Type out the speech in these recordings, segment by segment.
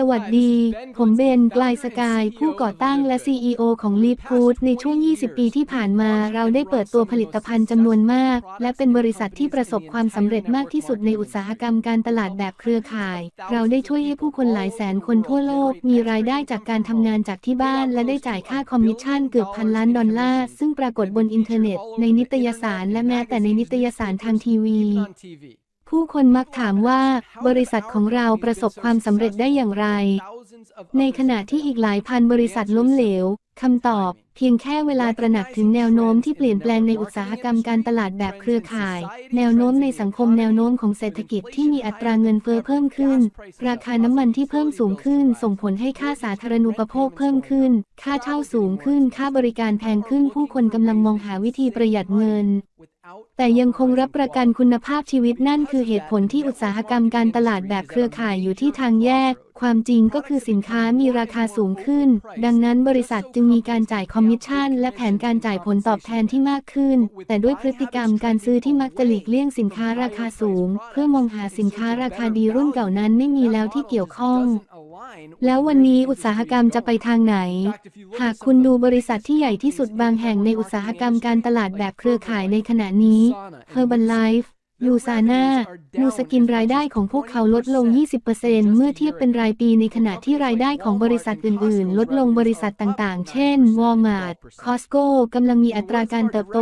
สวัสดี ผมเบน กลายสกาย ผู้ก่อตั้งและ CEO ของ l e a p Food ในช่วง 20 ปีที่ผ่านมาเราได้เปิดตัวผลิตภัณฑ์จำนวนมาก และเป็นบริษัทที่ประสบความสำเร็จมากที่สุดในอุตสาหกรรมการตลาดแบบเครือข่าย เราได้ช่วยให้ผู้คนหลายแสนคนทั่วโลก มีรายได้จากการทำงานจากที่บ้าน และได้จ่ายค่าคอมมิชชั่นเกือบพันล้านดอลลาร์ ซึ่งปรากฏบนอินเทอร์เน็ต ในนิตยสาร และแม้แต่ในนิตยสารทางทีวี ผู้คนมักถามว่าบริษัทของเราประสบความสำเร็จได้อย่างไร ในขณะที่อีกหลายพันบริษัทล้มเหลวคำตอบ เพียงแค่เวลาตระหนักถึงแนวโน้มที่เปลี่ยนแปลงในอุตสาหกรรมการตลาดแบบเครือข่าย แนวโน้มในสังคมแนวโน้มของเศรษฐกิจที่มีอัตราเงินเฟ้อเพิ่มขึ้น ราคาน้ำมันที่เพิ่มสูงขึ้น ส่งผลให้ค่าสาธารณูปโภคเพิ่มขึ้น ค่าเช่าสูงขึ้น ค่าบริการแพงขึ้น ผู้คนกำลังมองหาวิธีประหยัดเงิน แต่ยังคงรับประกันคุณภาพชีวิตนั่นคือเหตุผลที่อุตสาหกรรมการตลาดแบบเครือข่ายอยู่ที่ทางแยก ความจริงก็คือสินค้ามีราคาสูงขึ้น ดังนั้นบริษัทจึงมีการจ่ายคอมมิชชั่น และแผนการจ่ายผลตอบแทนที่มากขึ้น แต่ด้วยพฤติกรรมการซื้อที่มักจะหลีกเลี่ยงสินค้าราคาสูง เพื่อมองหาสินค้าราคาดีรุ่นเก่านั้นไม่มีแล้วที่เกี่ยวข้อง แล้ววันนี้อุตสาหกรรมจะไปทางไหน หากคุณดูบริษัทที่ใหญ่ที่สุดบางแห่งในอุตสาหกรรมการตลาดแบบเครือข่ายในขณะนี้ Herbalife ยูซาน่านูสกินรายได้ของพวกเขาลดลง 20%เมื่อเทียบเป็นรายปีในขณะที่รายได้ของบริษัทอื่น ๆ ลดลงบริษัทต่าง ๆ เช่น Walmart Costco กำลังมีอัตราการเติบโต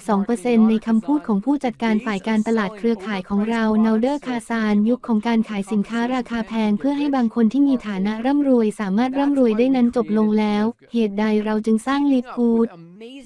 9-12%ในคำพูดของผู้จัดการฝ่ายการตลาดเครือข่ายของเรา n a l d e r คาซานยุคของการขายสินค้าราคาแพงเพื่อให้บางคนที่มีฐานะร่ำรวยสามารถร่ำรวยได้นั้นจบลงแล้ว เหตุใดเราจึงสร้างลิฟกูด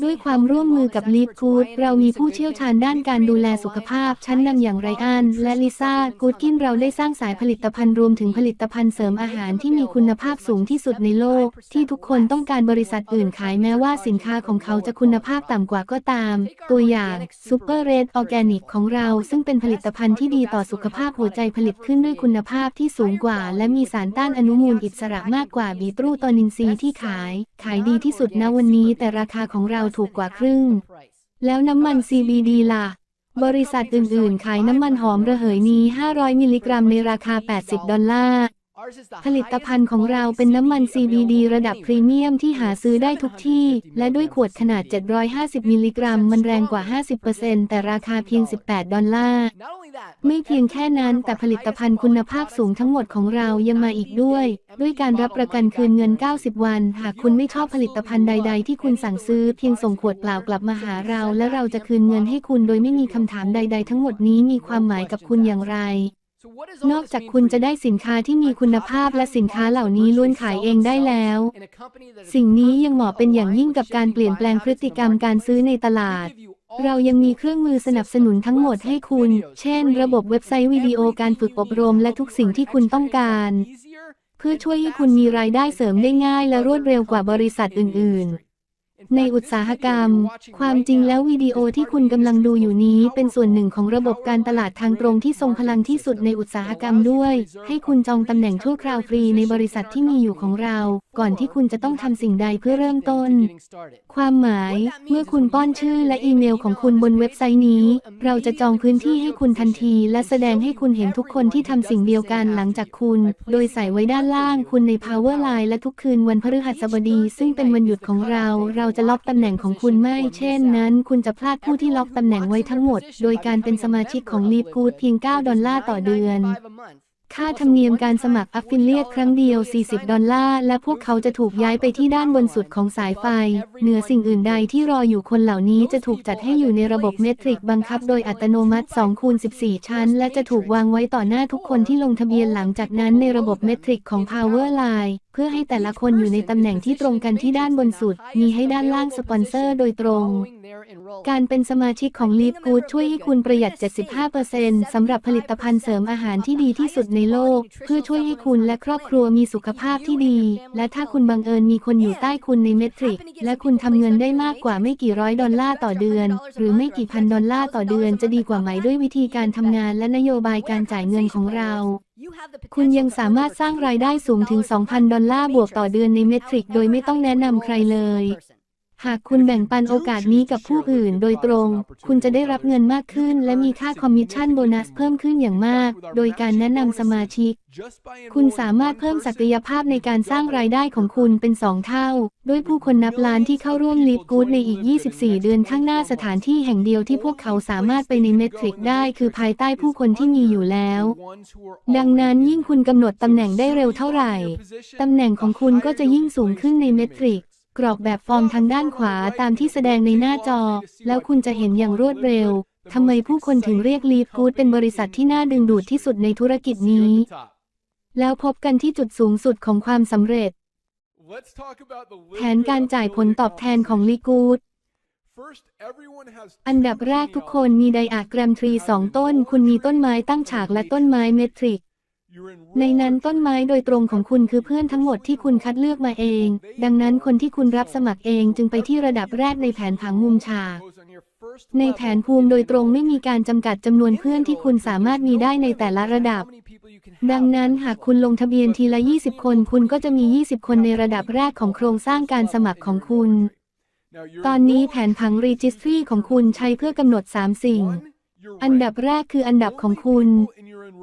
ด้วยความร่วมมือกับลีฟกูดเรามีผู้เชี่ยวชาญด้านการดูแลสุขภาพ ชั้นนำอย่างไรอันและลิซ่ากูดกินเราได้สร้างสายผลิตภัณฑ์รวมถึงผลิตภัณฑ์เสริมอาหารที่มีคุณภาพสูงที่สุดในโลก ที่ทุกคนต้องการบริษัทอื่นขายแม้ว่าสินค้าของเขาจะคุณภาพต่ำกว่าก็ตาม ตัวอย่างซูเปอร์เรดออร์แกนิกของเราซึ่งเป็นผลิตภัณฑ์ที่ดีต่อสุขภาพหัวใจผลิตขึ้นด้วยคุณภาพที่สูงกว่า และมีสารต้านอนุมูลอิสระมากกว่าบีตรูตอนินซีย์ที่ขาย ขายดีที่สุดณวันนี้แต่ราคาของเราถูกกว่าครึ่ง แล้วน้ำมัน CBD ล่ะ บริษัทอื่นๆ ขายน้ำมันหอมระเหยนี้ 500 มิลลิกรัมในราคา 80 ดอลลาร์ ผลิตภัณฑ์ของเราเป็นน้ำมัน CBD ระดับพรีเมียมที่หาซื้อได้ทุกที่ และด้วยขวดขนาด 750 มิลลิกรัม มันแรงกว่า 50%แต่ราคาเพียง 18 ดอลลาร์ ไม่เพียงแค่นั้นแต่ผลิตภัณฑ์คุณภาพสูงทั้งหมดของเรายังมาอีกด้วย ด้วยการรับประกันคืนเงิน 90 วัน หากคุณไม่ชอบผลิตภัณฑ์ใด ๆ ที่คุณสั่งซื้อเพียงส่งขวดเปล่ากลับมาหาเรา และเราจะคืนเงินให้คุณโดยไม่มีคำถามใด ๆ ทั้งหมดนี้มีความหมายกับคุณอย่างไร นอกจากคุณจะได้สินค้าที่มีคุณภาพและสินค้าเหล่านี้ล้วนขายเองได้แล้ว สิ่งนี้ยังเหมาะเป็นอย่างยิ่งกับการเปลี่ยนแปลงพฤติกรรมการซื้อในตลาด เรายังมีเครื่องมือสนับสนุนทั้งหมดให้คุณ เช่น ระบบเว็บไซต์วิดีโอการฝึกอบรมและทุกสิ่งที่คุณต้องการ เพื่อช่วยให้คุณมีรายได้เสริมได้ง่ายและรวดเร็วกว่าบริษัทอื่น ๆ ในอุตสาหกรรม ความจริงแล้ววิดีโอที่คุณกำลังดูอยู่นี้เป็นส่วนหนึ่งของระบบการตลาดทางตรงที่ทรงพลังที่สุดในอุตสาหกรรมด้วย ให้คุณจองตำแหน่งชั่วคราวฟรีในบริษัทที่มีอยู่ของเรา ก่อนที่คุณจะต้องทำสิ่งใดเพื่อเริ่มต้น ความหมาย เมื่อคุณป้อนชื่อและอีเมลของคุณบนเว็บไซต์นี้ เราจะจองพื้นที่ให้คุณทันที และแสดงให้คุณเห็นทุกคนที่ทำสิ่งเดียวกันหลังจากคุณ โดยใส่ไว้ด้านล่างคุณใน Powerline และทุกคืนวันพฤหัสบดี ซึ่งเป็นวันหยุดของเราเราราจะล็อกตำแหน่งของคุณไม่ เช่นนั้น คุณจะพลาดผู้ที่ล็อกตำแหน่งไว้ทั้งหมด โดยการเป็นสมาชิกของ Leap Good เพียง 9 ดอลลาร์ต่อเดือน ค่าธรรมเนียมการสมัคร Affiliate ครั้งเดียว 40 ดอลลาร์ และพวกเขาจะถูกย้ายไปที่ด้านบนสุดของสายไฟ เหนือสิ่งอื่นใดที่รออยู่คนเหล่านี้จะถูกจัดให้อยู่ในระบบเมตริกบังคับโดยอัตโนมัติ2คูณ14 ชั้น และจะถูกวางไว้ต่อหน้าทุกคนที่ลงทะเบียนหลังจากนั้นในระบบเมตริกของ Powerline พื่อให้แต่ละคนอยู่ในตำแหน่งที่ตรงกันที่ด้านบนสุด มีให้ด้านล่างสปอนเซอร์โดยตรง การเป็นสมาชิกของ Leap Good ช่วยให้คุณประหยัด 75%สำหรับผลิตภัณฑ์เสริมอาหารที่ดีที่สุดในโลก เพื่อช่วยให้คุณและครอบครัวมีสุขภาพที่ดี และถ้าคุณบังเอิญมีคนอยู่ใต้คุณในเมตริก และคุณทำเงินได้มากกว่าไม่กี่ร้อยดอลลาร์ต่อเดือน หรือไม่กี่พันดอลลาร์ต่อเดือนจะดีกว่าไหมด้วยวิธีการทำงานและนโยบายการจ่ายเงินของเรา คุณยังสามารถสร้างรายได้สูงถึง 2,000 ดอลลาร์บวกต่อเดือนในเมทริก โดยไม่ต้องแนะนำใครเลย หากคุณแบ่งปันโอกาสนี้กับผู้อื่นโดยตรง คุณจะได้รับเงินมากขึ้น และมีค่าคอมมิชชั่นโบนัสเพิ่มขึ้นอย่างมาก โดยการแนะนำสมาชิก คุณสามารถเพิ่มศักยภาพในการสร้างรายได้ของคุณเป็น 2 เท่า ด้วยผู้คนนับล้านที่เข้าร่วมลีดกู๊ดในอีก 24 เดือนข้างหน้าสถานที่แห่งเดียวที่พวกเขาสามารถไปในเมทริกได้ คือภายใต้ผู้คนที่มีอยู่แล้ว ดังนั้นยิ่งคุณกำหนดตำแหน่งได้เร็วเท่าไหร่ตำแหน่งของคุณก็จะยิ่งสูงขึ้นในเมทริก กรอกแบบฟอร์มทางด้านขวาตามที่แสดงในหน้าจอ แล้วคุณจะเห็นอย่างรวดเร็ว ทำไมผู้คนถึงเรียกลีฟกูดเป็นบริษัทที่น่าดึงดูดที่สุดในธุรกิจนี้ แล้วพบกันที่จุดสูงสุดของความสำเร็จ แผนการจ่ายผลตอบแทนของลีกูดอันดับแรกทุกคนมีไดอะแกรมทรีสองต้น คุณมีต้นไม้ตั้งฉากและต้นไม้เมทริก ในนั้นต้นไม้โดยตรงของคุณคือเพื่อนทั้งหมดที่คุณคัดเลือกมาเอง ดังนั้นคนที่คุณรับสมัครเองจึงไปที่ระดับแรกในแผนผังมุมฉาก ในแผนภูมิโดยตรงไม่มีการจำกัดจำนวนเพื่อนที่คุณสามารถมีได้ในแต่ละระดับ ดังนั้นหากคุณลงทะเบียนทีละ 20 คน คุณก็จะมี 20 คนในระดับแรกของโครงสร้างการสมัครของคุณ ตอนนี้แผนผัง Registry ของคุณใช้เพื่อกำหนด 3 สิ่งอันดับแรกคืออันดับของคุณ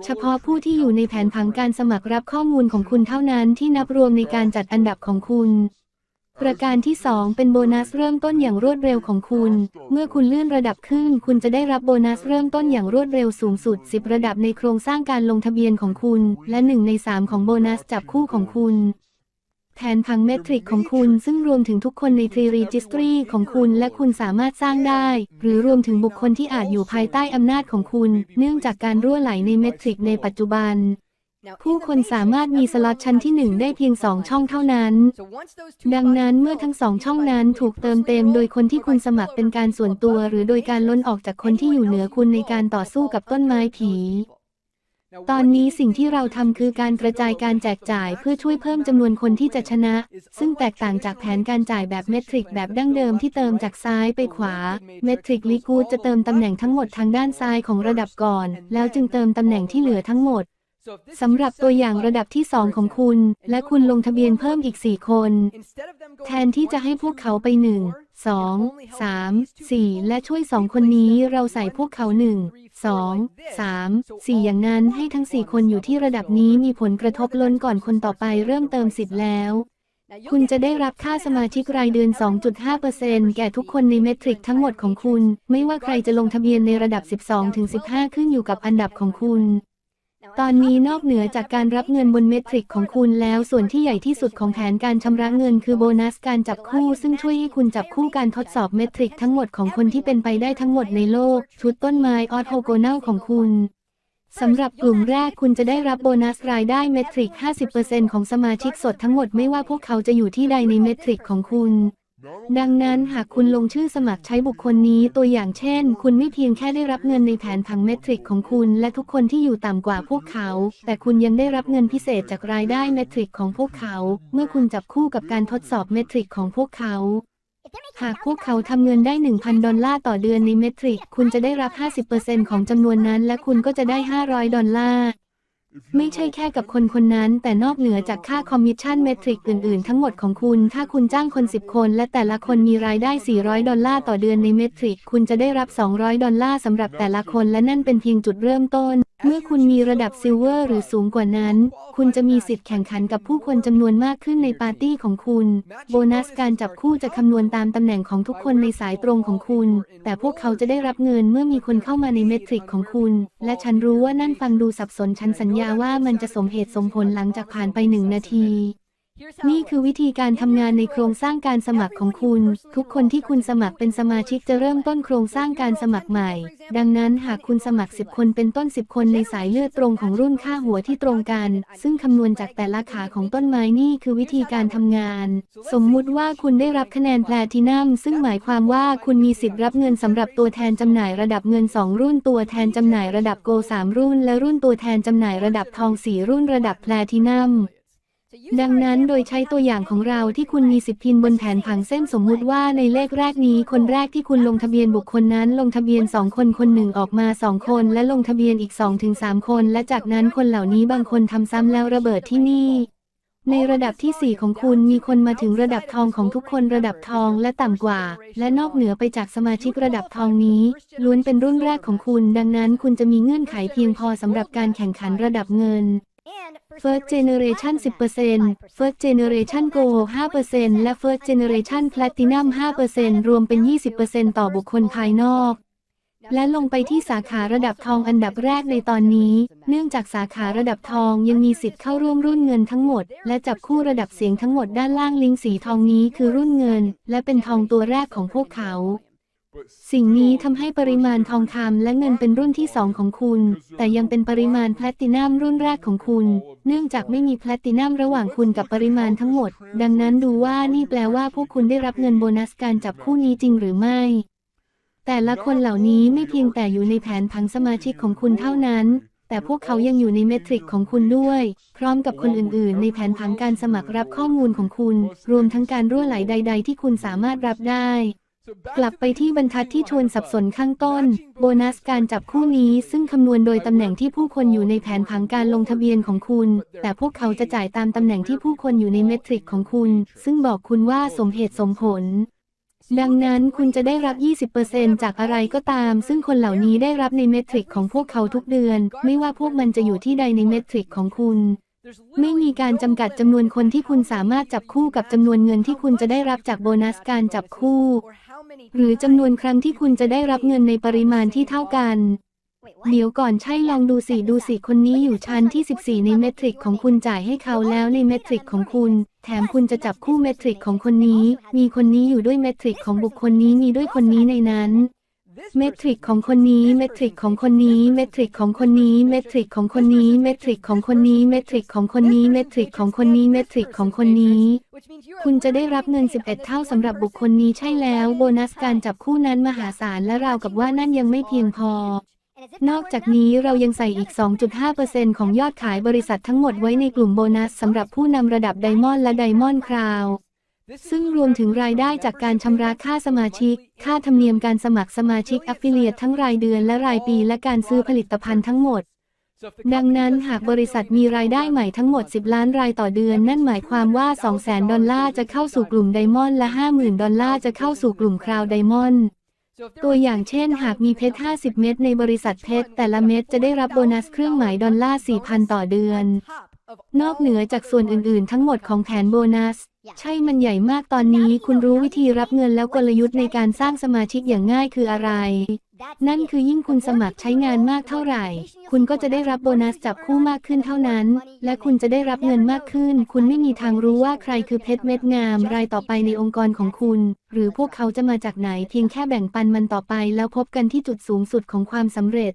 เฉพาะผู้ที่อยู่ในแผนผังการสมัครรับข้อมูลของคุณเท่านั้นที่นับรวมในการจัดอันดับของคุณ ประการที่ 2 เป็นโบนัสเริ่มต้นอย่างรวดเร็วของคุณ เมื่อคุณเลื่อนระดับขึ้น คุณจะได้รับโบนัสเริ่มต้นอย่างรวดเร็วสูงสุด 10 ระดับในโครงสร้างการลงทะเบียนของคุณ และ 1 ใน 3 ของโบนัสจับคู่ของคุณ แผนผังเมทริกของคุณซึ่งรวมถึงทุกคนในทรีรีจิสตรีของคุณและคุณสามารถสร้างได้ หรือรวมถึงบุคคลที่อาจอยู่ภายใต้อำนาจของคุณ เนื่องจากการรั่วไหลในเมทริกในปัจจุบัน ผู้คนสามารถมีสล็อตชั้นที่ 1 ได้เพียง 2 ช่องเท่านั้น ดังนั้นเมื่อทั้งสองช่องนั้นถูกเติมเต็มโดยคนที่คุณสมัครเป็นการส่วนตัว หรือโดยการล้นออกจากคนที่อยู่เหนือคุณในการต่อสู้กับต้นไม้ผี ตอนนี้สิ่งที่เราทำคือการกระจายการแจกจ่ายเพื่อช่วยเพิ่มจำนวนคนที่จะชนะ ซึ่งแตกต่างจากแผนการจ่ายแบบเมทริกแบบดั้งเดิมที่เติมจากซ้ายไปขวา เมทริกลิกูดจะเติมตำแหน่งทั้งหมดทางด้านซ้ายของระดับก่อน แล้วจึงเติมตำแหน่งที่เหลือทั้งหมดสำหรับตัวอย่างระดับที่ 2 ของคุณ และคุณลงทะเบียนเพิ่มอีก 4 คน แทนที่จะให้พวกเขาไป 1 2 3 4และช่วย2คนนี้เราใส่พวกเขา1 2 3 4อย่างนั้นให้ทั้ง4คนอยู่ที่ระดับนี้มีผลกระทบล้นก่อนคนต่อไปเริ่มเติมสิทธิ์แล้ว คุณจะได้รับค่าสมาชิกรายเดือน 2.5%แก่ทุกคนในเมทริกทั้งหมดของคุณ ไม่ว่าใครจะลงทะเบียนในระดับ 12-15 ขึ้นอยู่กับอันดับของคุณ ตอนนี้นอกเหนือจากการรับเงินบนเมทริกของคุณแล้วส่วนที่ใหญ่ที่สุดของแผนการชำระเงินคือโบนัสการจับคู่ซึ่งช่วยให้คุณจับคู่การทดสอบเมทริกทั้งหมดของคนที่เป็นไปได้ทั้งหมดในโลก ชุดต้นไม้ออโทโกนัลของคุณสำหรับกลุ่มแรกคุณจะได้รับโบนัสรายได้เมทริก 50%ของสมาชิกสดทั้งหมดไม่ว่าพวกเขาจะอยู่ที่ใดในเมทริกของคุณ ดังนั้นหากคุณลงชื่อสมัครใช้บุคคลนี้ตัวอย่างเช่น คุณไม่เพียงแค่ได้รับเงินในแผนผังเมทริกของคุณและทุกคนที่อยู่ต่ำกว่าพวกเขา แต่คุณยังได้รับเงินพิเศษจากรายได้เมทริกของพวกเขา เมื่อคุณจับคู่กับการทดสอบเมทริกของพวกเขา หากพวกเขาทำเงินได้ 1,000 ดอลลาร์ต่อเดือนในเมทริก คุณจะได้รับ 50%ของจำนวนนั้น และคุณก็จะได้ 500 ดอลลาร์ ไม่ใช่แค่กับคนคนนั้น แต่นอกเหนือจากค่าคอมมิชชั่นเมทริกอื่นๆ ทั้งหมดของคุณ ถ้าคุณจ้างคน 10 คน และแต่ละคนมีรายได้ 400 ดอลลาร์ต่อเดือนในเมทริก คุณจะได้รับ 200 ดอลลาร์สำหรับแต่ละคนและนั่นเป็นเพียงจุดเริ่มต้น เมื่อคุณมีระดับซิลเวอร์หรือสูงกว่านั้น คุณจะมีสิทธิ์แข่งขันกับผู้คนจำนวนมากขึ้นในปาร์ตี้ของคุณ โบนัสการจับคู่จะคำนวณตามตำแหน่งของทุกคนในสายตรงของคุณ แต่พวกเขาจะได้รับเงินเมื่อมีคนเข้ามาในเมทริกของคุณ และฉันรู้ว่านั่นฟังดูสับสนฉันสัญญาว่ามันจะสมเหตุสมผลหลังจากผ่านไปหนึ่งนาที นี่คือวิธีการทำงานในโครงสร้างการสมัครของคุณ ทุกคนที่คุณสมัครเป็นสมาชิกจะเริ่มต้นโครงสร้างการสมัครใหม่ ดังนั้นหากคุณสมัคร 10 คนเป็นต้น 10 คนในสายเลือดตรงของรุ่นค่าหัวที่ตรงกัน ซึ่งคำนวณจากแต่ละขาของต้นไม้นี่คือวิธีการทำงาน สมมุติว่าคุณได้รับคะแนนแพลทินัมซึ่งหมายความว่าคุณมีสิทธิ์รับเงินสำหรับตัวแทนจำหน่ายระดับเงิน 2 รุ่นตัวแทนจำหน่ายระดับโก3รุ่น และรุ่นตัวแทนจำหน่ายระดับทอง 4 รุ่นระดับแพลทินัม ดังนั้นโดยใช้ตัวอย่างของเราที่คุณมีสิบพินบนแผนผังเส้นสมมุติว่าในเลขแรกนี้ คนแรกที่คุณลงทะเบียนบุคคลนั้น ลงทะเบียนสองคนคนหนึ่งออกมาสองคน และลงทะเบียนอีก 2-3ถึงคน และจากนั้นคนเหล่านี้บางคนทำซ้ำแล้วระเบิดที่นี่ ในระดับที่ 4 ของคุณมีคนมาถึงระดับทองของทุกคนระดับทองและต่ำกว่า และนอกเหนือไปจากสมาชิกระดับทองนี้ ล้วนเป็นรุ่นแรกของคุณ ดังนั้นคุณจะมีเงื่อนไขเพียงพอสำหรับการแข่งขันระดับเงิน First Generation 10% First Generation Gold 5%และ First Generation Platinum 5%รวมเป็น 20%ต่อบุคคลภายนอก และลงไปที่สาขาระดับทองอันดับแรกในตอนนี้ เนื่องจากสาขาระดับทองยังมีสิทธิ์เข้าร่วมรุ่นเงินทั้งหมด และจับคู่ระดับเสียงทั้งหมดด้านล่างลิงสีทองนี้คือรุ่นเงิน และเป็นทองตัวแรกของพวกเขา สิ่งนี้ทำให้ปริมาณทองคำและเงินเป็นรุ่นที่สองของคุณ แต่ยังเป็นปริมาณแพลตินัมรุ่นแรกของคุณ เนื่องจากไม่มีแพลตินัมระหว่างคุณกับปริมาณทั้งหมด ดังนั้นดูว่านี่แปลว่าพวกคุณได้รับเงินโบนัสการจับคู่นี้จริงหรือไม่ แต่ละคนเหล่านี้ไม่เพียงแต่อยู่ในแผนผังสมาชิกของคุณเท่านั้น แต่พวกเขายังอยู่ในเมทริกของคุณด้วย พร้อมกับคนอื่น ๆ ในแผนผังการสมัครรับข้อมูลของคุณ รวมทั้งการรั่วไหลใด ๆ ที่คุณสามารถรับได้ กลับไปที่บรรทัดที่ชวนสับสนข้างต้น โบนัสการจับคู่นี้ซึ่งคำนวณโดยตำแหน่งที่ผู้คนอยู่ในแผนผังการลงทะเบียนของคุณ แต่พวกเขาจะจ่ายตามตำแหน่งที่ผู้คนอยู่ในเมทริกของคุณ ซึ่งบอกคุณว่าสมเหตุสมผล ดังนั้นคุณจะได้รับ 20%จากอะไรก็ตาม ซึ่งคนเหล่านี้ได้รับในเมทริกของพวกเขาทุกเดือน ไม่ว่าพวกมันจะอยู่ที่ใดในเมทริกของคุณ ไม่มีการจำกัดจำนวนคนที่คุณสามารถจับคู่กับจำนวนเงินที่คุณจะได้รับจากโบนัสการจับคู่ หรือจำนวนครั้งที่คุณจะได้รับเงินในปริมาณที่เท่ากัน เดี๋ยวก่อนใช่ลองดูสิดูสิคนนี้อยู่ชั้นที่ 14 ในเมทริกของคุณจ่ายให้เขาแล้วในเมทริกของคุณ แถมคุณจะจับคู่เมทริกของคนนี้ มีคนนี้อยู่ด้วยเมทริกของบุคคลนี้มีด้วยคนนี้ในนั้น เมทริกของคนนี้เมทริกของคนนี้เมทริกของคนนี้เมทริกของคนนี้เมทริกของคนนี้เมทริกของคนนี้เมทริกของคนนี้เมทริกของคนนี้ คุณจะได้รับเงิน 11 เท่าสำหรับบุคคลนี้ใช่แล้ว โบนัสการจับคู่นั้นมหาศาลและราวกับว่านั่นยังไม่เพียงพอนอกจากนี้เรายังใส่อีก 2.5%ของยอดขายบริษัททั้งหมดไว้ในกลุ่มโบนัสสำหรับผู้นำระดับไดมอนด์และไดมอนด์คราว ซึ่งรวมถึงรายได้จากการชำระค่าสมาชิก ค่าธรรมเนียมการสมัครสมาชิก a อ f ฟิเลียทั้งรายเดือนและรายปี และการซื้อผลิตภัณฑ์ทั้งหมด ดังนั้นหากบริษัทมีรายได้ใหม่ทั้งหมด 10 ล้านรายต่อเดือน นั่นหมายความว่า 200,000 ดอลลาร์จะเข้าสู่กลุ่มไดมอนด์และ 50,000 ดอลลาร์จะเข้าสู่กลุ่มคราวไดมอนด์ตัวอย่างเช่น หากมีเพชร 50 เม็ดในบริษัทเพชรแต่ละเม็ดจะได้รับโบนัสเครื่องหมายดอลลาร์ 4,000 ต่อเดือน นอกเหนือจากส่วนอื่น ๆ ทั้งหมดของแผนโบนัส ใช่มันใหญ่มากตอนนี้ คุณรู้วิธีรับเงินแล้วกลยุทธ์ในการสร้างสมาชิกอย่างง่ายคืออะไร นั่นคือยิ่งคุณสมัครใช้งานมากเท่าไหร่ คุณก็จะได้รับโบนัสจับคู่มากขึ้นเท่านั้น และคุณจะได้รับเงินมากขึ้น คุณไม่มีทางรู้ว่าใครคือเพชรเม็ดงาม รายต่อไปในองค์กรของคุณ หรือพวกเขาจะมาจากไหนเพียงแค่แบ่งปันมันต่อไป แล้วพบกันที่จุดสูงสุดของความสำเร็จ